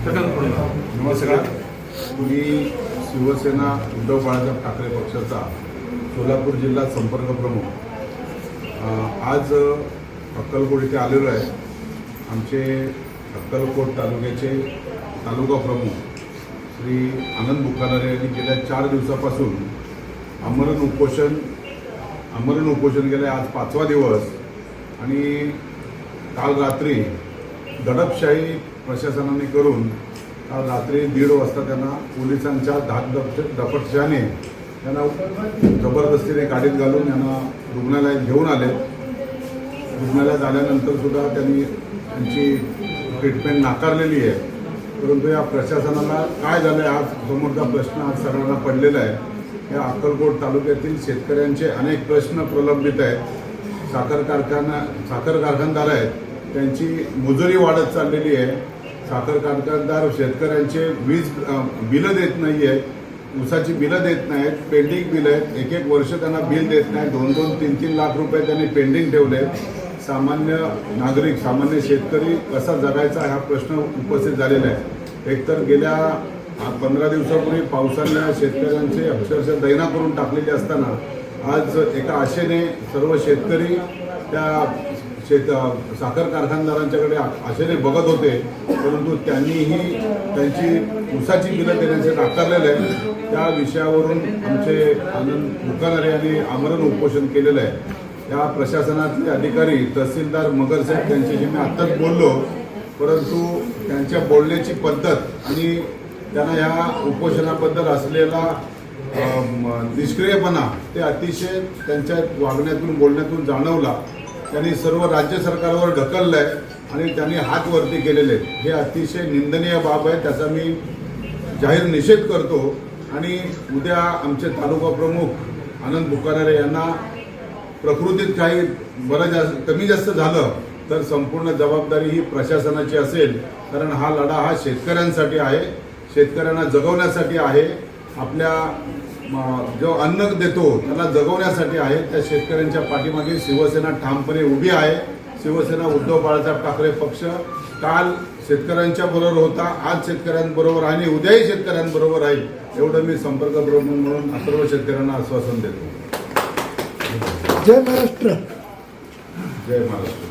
नमस्कार. मी शिवसेना उद्धव बाळासाहेब ठाकरे पक्षाचा सोलापूर जिल्हा संपर्क प्रमुख आज अक्कलकोट इथे आलेलो आहे. आमचे अक्कलकोट तालुक्याचे तालुका प्रमुख श्री आनंद बुखानारे यांनी गेल्या चार दिवसापासून आमरण उपोषण आमरण उपोषण गेले आज पाचवा दिवस आणि काल रात्री दडपशाही प्रशासनाने करून काल रात्री दीड वाजता त्यांना पोलिसांच्या धाक दपटशाने त्यांना जबरदस्तीने गाडीत घालून यांना रुग्णालयात घेऊन आले. रुग्णालयात आल्यानंतर सुद्धा त्यांनी त्यांची ट्रीटमेंट नाकारलेली आहे. परंतु या प्रशासनाला काय झालं आहे आज समोरचा प्रश्न आज सर्वांना पडलेला आहे. या अक्कलकोट तालुक्यातील शेतकऱ्यांचे अनेक प्रश्न प्रलंबित आहेत. साखर कारखाना साखर कारखानदार आहेत. त्यांची मजुरी वाढत चाललेली आहे. साखर कारखानदार शेतकऱ्यांचे वीज बिलं देत नाही आहेत ऊसाची बिलं देत नाहीत पेंडिंग बिल आहेत. एक एक वर्ष त्यांना बिल देत नाही दोन दोन तीन तीन लाख रुपये त्यांनी पेंडिंग ठेवले आहेत. सामान्य नागरिक सामान्य शेतकरी कसा जगायचा हा प्रश्न उपस्थित झालेला आहे. एकतर गेल्या पंधरा दिवसापूर्वी पावसाने शेतकऱ्यांचे अक्षरशः दैना करून टाकलेली असताना आज एका आशेने सर्व शेतकरी त्या शेत साखर कारखानदारांच्याकडे आशेने बघत होते. परंतु त्यांनीही त्यांची ऊसाची बिलं देण्याचे नाकारलेलं आहे त्या विषयावरून आमचे आनंद दुकानारे यांनी आमरण उपोषण केलेलं आहे. त्या प्रशासनातले अधिकारी तहसीलदार मगरसाहेब त्यांच्याशी मी आत्ताच बोललो. परंतु त्यांच्या बोलण्याची पद्धत आणि त्यांना ह्या उपोषणाबद्दल असलेला निष्क्रियपणा ते अतिशय त्यांच्या वागण्यातून बोलण्यातून जाणवला. त्यांनी सर्व राज्य सरकारवर ढकललं आहे आणि त्यांनी हात वरती केलेले आहेत. हे अतिशय निंदनीय बाब आहे त्याचा मी जाहीर निषेध करतो. आणि उद्या आमचे तालुका प्रमुख आनंद बुकारारे यांना प्रकृतीत काही बरं जास्त कमी जास्त झालं तर संपूर्ण जबाबदारी ही प्रशासनाची असेल. कारण हा लढा हा शेतकऱ्यांसाठी आहे. शेतकऱ्यांना जगवण्यासाठी आहे. आपल्या जो अन्न देतो त्याला जगवण्यासाठी आहे. त्या शेतकऱ्यांच्या पाठीमागे शिवसेना ठामपणे उभी आहे. शिवसेना उद्धव बाळासाहेब ठाकरे पक्ष काल शेतकऱ्यांच्या बरोबर होता आज शेतकऱ्यांबरोबर आहे आणि उद्याही शेतकऱ्यांबरोबर आहे. एवढं मी संपर्क प्रमुख म्हणून सर्व शेतकऱ्यांना आश्वासन देतो. जय महाराष्ट्र. जय महाराष्ट्र.